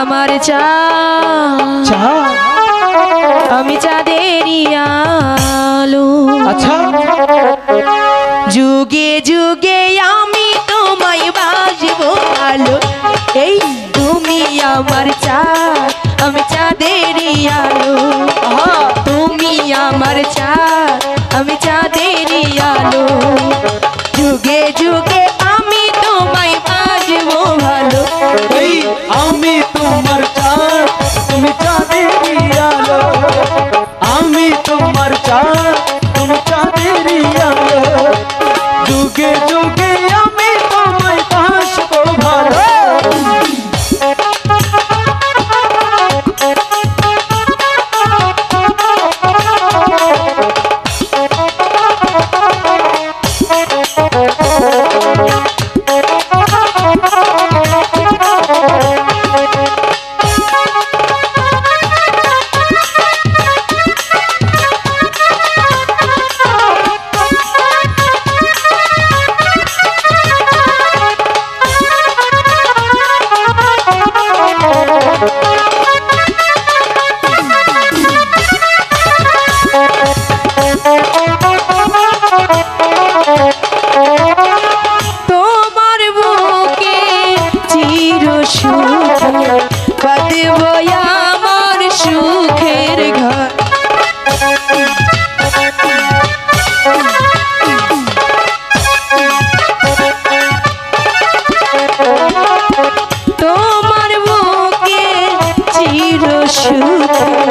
আমার চা। আমি চাঁদেরই আলো। আচ্ছা। যুগে যুগে আমি তোমায় বাসবো ভালো এই তুমি আমার চা আমি চাঁদেরই আলো। তুমি আমার চা আমি চাঁদেরই আলো। Thank you. Oh.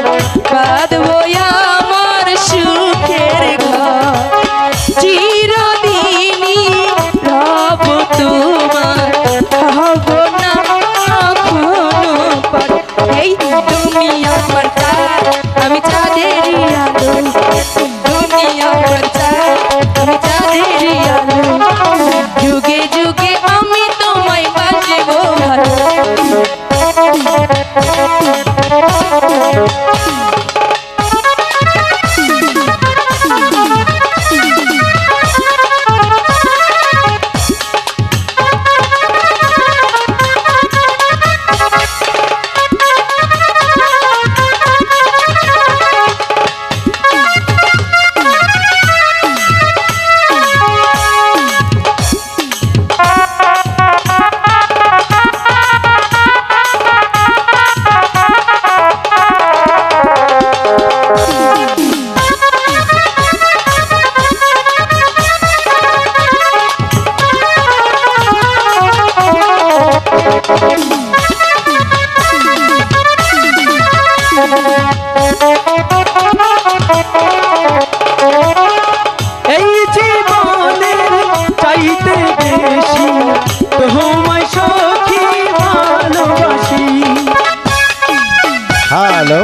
হ্যালো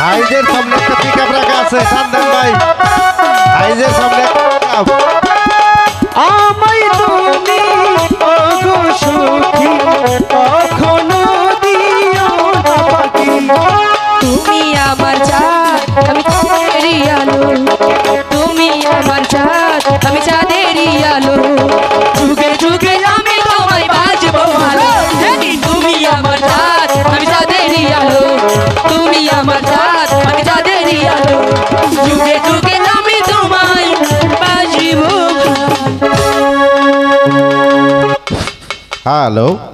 হাইজের সামনে একটা পিক আপ রাখা আছে সান্দান ভাই। হাইজের সামনে Hello